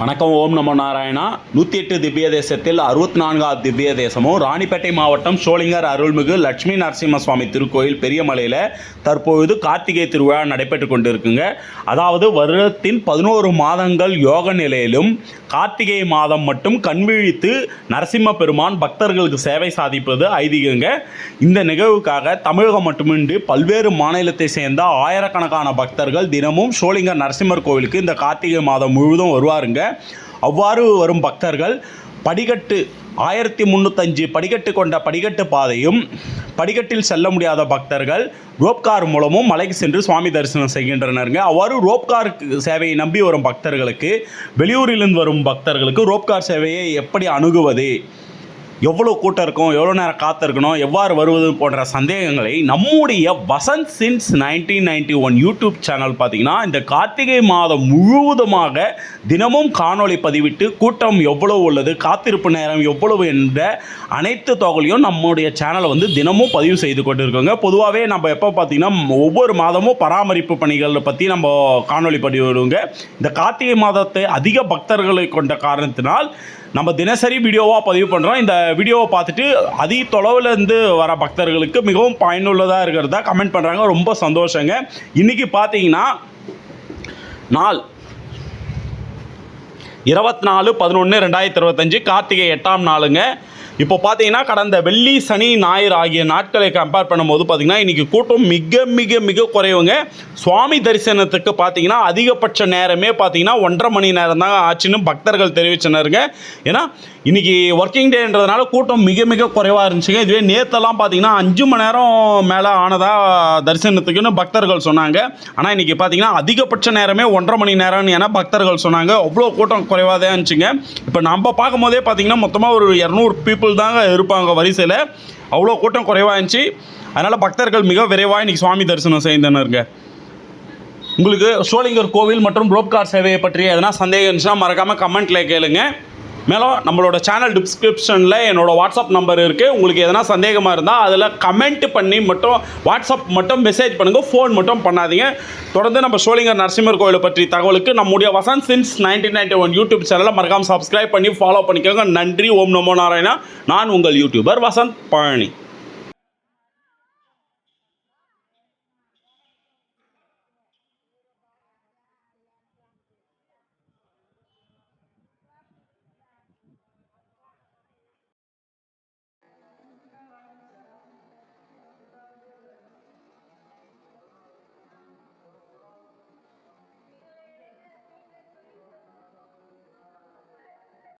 வணக்கம் ஓம் நமோ நாராயணா. நூற்றி எட்டு திவ்ய தேசத்தில் அறுபத்தி நான்காவது திவ்ய தேசமும் ராணிப்பேட்டை மாவட்டம் சோளிங்கர் அருள்மிகு லட்சுமி நரசிம்ம சுவாமி திருக்கோயில் பெரியமலையில் தற்பொழுது கார்த்திகை திருவிழா நடைபெற்று கொண்டிருக்குங்க. அதாவது வருடத்தின் பதினோரு மாதங்கள் யோக நிலையிலும் கார்த்திகை மாதம் மட்டும் கண்விழித்து நரசிம்ம பெருமான் பக்தர்களுக்கு சேவை சாதிப்பது ஐதீகங்க. இந்த நிகழ்வுக்காக தமிழகம் மட்டுமின்றி பல்வேறு மாநிலத்தை சேர்ந்த ஆயிரக்கணக்கான பக்தர்கள் தினமும் சோளிங்கர் நரசிம்மர் கோவிலுக்கு இந்த கார்த்திகை மாதம் முழுவதும் வருவாருங்க. அவ்வாறு வரும் பக்தர்கள் படிக்கட்டு ஆயிரத்தி முந்நூற்றஞ்சு படிக்கட்டு கொண்ட படிக்கட்டு பாதையும் படிக்கட்டில் செல்ல முடியாத பக்தர்கள் ரோப்கார் மூலமும் மலைக்கு சென்று சுவாமி தரிசனம் செய்கின்றனருங்க. அவ்வாறு ரோப்கார் சேவையை நம்பி வரும் பக்தர்களுக்கு வெளியூரிலிருந்து வரும் பக்தர்களுக்கு ரோப்கார் சேவையை எப்படி அணுகுவது? எவ்வளோ கூட்டம் இருக்கும் எவ்வளோ நேரம் காத்திருக்கணும் எவ்வாறு வருவது போன்ற சந்தேகங்களை நம்முடைய Vasanth since nineteen ninety one YouTube channel பார்த்தீங்கன்னா இந்த கார்த்திகை மாதம் முழுவதுமாக தினமும் காணொளி பதிவிட்டு கூட்டம் எவ்வளவு உள்ளது காத்திருப்பு நேரம் எவ்வளவு என்ற அனைத்து தொகையும் நம்முடைய சேனலை வந்து தினமும் பதிவு செய்து கொண்டு இருக்கோங்க பொதுவாகவே நம்ம எப்போ பார்த்தீங்கன்னா ஒவ்வொரு மாதமும் பராமரிப்பு பணிகளை பற்றி நம்ம காணொளி பதிவிடுவோங்க. இந்த கார்த்திகை மாதத்தை அதிக பக்தர்களை கொண்ட காரணத்தினால் நம்ம தினசரி வீடியோவாக பதிவு பண்ணுறோம் இந்த வீடியோவை பார்த்துட்டு அதிக தொலைவிலேருந்து வர பக்தர்களுக்கு மிகவும் பயனுள்ளதாக இருக்கிறதா கமெண்ட் பண்ணுறாங்க ரொம்ப சந்தோஷங்க. இன்றைக்கி பார்த்தீங்கன்னா நாள் இருபத்தி நாலு பதினொன்று ரெண்டாயிரத்தி இருபத்தஞ்சு கார்த்திகை எட்டாம் நாளுங்க. இப்போ பார்த்தீங்கன்னா கடந்த வெள்ளி சனி ஞாயிறு ஆகிய நாட்களை கம்பேர் பண்ணும்போது பார்த்தீங்கன்னா இன்றைக்கி கூட்டம் மிக மிக மிக குறைவுங்க. சுவாமி தரிசனத்துக்கு பார்த்தீங்கன்னா அதிகபட்ச நேரமே பார்த்தீங்கன்னா ஒன்றரை மணி நேரம் தான் ஆச்சுன்னு பக்தர்கள் தெரிவிச்சனருங்க. ஏன்னா இன்றைக்கி ஒர்க்கிங் டேன்றதுனால கூட்டம் மிக மிக குறைவாக இருந்துச்சுங்க. இதுவே நேற்றெல்லாம் பார்த்தீங்கன்னா அஞ்சு மணி நேரம் மேலே ஆனதாக தரிசனத்துக்குன்னு பக்தர்கள் சொன்னாங்க. ஆனால் இன்றைக்கி பார்த்தீங்கன்னா அதிகபட்ச நேரமே ஒன்றரை மணி நேரம்னு ஏன்னா பக்தர்கள் சொன்னாங்க. அவ்வளோ கூட்டம் குறைவாக தான் இருந்துச்சுங்க. இப்போ நம்ம பார்க்கும்போதே பார்த்தீங்கன்னா மொத்தமாக ஒரு இரநூறு பீப்புள் தாங்க இருப்பாங்க வரிசையில். அவ்வளோ கூட்டம் குறைவாக இருந்துச்சு. அதனால் பக்தர்கள் மிக விரைவாக இன்றைக்கி சுவாமி தரிசனம் செய்தனருங்க. உங்களுக்கு சோளிங்கர் கோவில் மற்றும் ரோப்கார் சேவையை பற்றி எதனா சந்தேகம் இருந்துச்சுன்னா மறக்காமல் கமெண்ட்டில் கேளுங்க. மேலும் நம்மளோட சேனல் டிஸ்கிரிப்ஷனில் என்னோட வாட்ஸ்அப் நம்பர் இருக்குது உங்களுக்கு எதனா சந்தேகமாக இருந்தால் அதில் கமெண்ட் பண்ணி மட்டும் வாட்ஸ்அப் மட்டும் மெசேஜ் பண்ணுங்கள் ஃபோன் மட்டும் பண்ணாதீங்க. தொடர்ந்து நம்ம சோழிங்கர் நரசிம்மர் கோயிலை பற்றி தகவலுக்கு நம்முடைய Vasanth since nineteen ninety one YouTube சேனலை மறக்காமல் சப்ஸ்கிரைப் பண்ணி ஃபாலோ பண்ணிக்கோங்க. நன்றி ஓம் நமோ நாராயணா. நான் உங்கள் யூடியூபர் வசந்த் பழனி.